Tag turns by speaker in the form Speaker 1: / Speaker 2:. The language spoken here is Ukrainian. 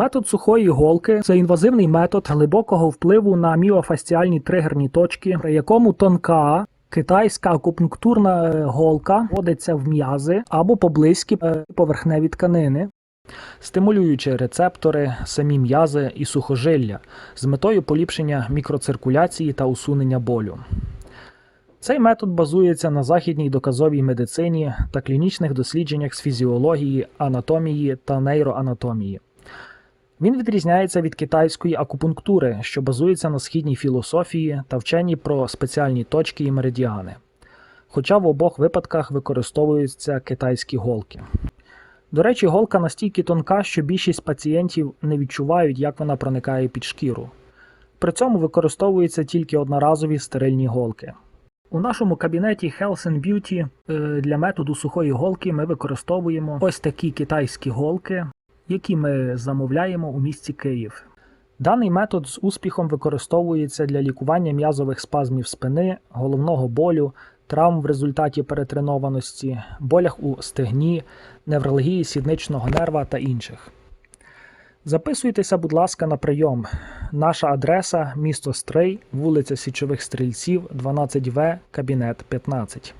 Speaker 1: Метод сухої голки це інвазивний метод глибокого впливу на міофасціальні тригерні точки, при якому тонка китайська акупунктурна е, голка вводиться в м'язи або поблизькі е, поверхневі тканини, стимулюючи рецептори, самі м'язи і сухожилля з метою поліпшення мікроциркуляції та усунення болю. Цей метод базується на західній доказовій медицині та клінічних дослідженнях з фізіології, анатомії та нейроанатомії. Він відрізняється від китайської акупунктури, що базується на східній філософії та вченні про спеціальні точки і меридіани. Хоча в обох випадках використовуються китайські голки. До речі, голка настільки тонка, що більшість пацієнтів не відчувають, як вона проникає під шкіру. При цьому використовуються тільки одноразові стерильні голки. У нашому кабінеті Health and Beauty е, для методу сухої голки ми використовуємо ось такі китайські голки, які ми замовляємо у місті Київ. Даний метод з успіхом використовується для лікування м'язових спазмів спини, головного болю, травм в результаті перетренованості, болях у стегні, невралгії сідничного нерва та інших. Записуйтеся, будь ласка, на прийом. Наша адреса місто Стрий, вулиця Січових Стрільців, 12В, кабінет 15.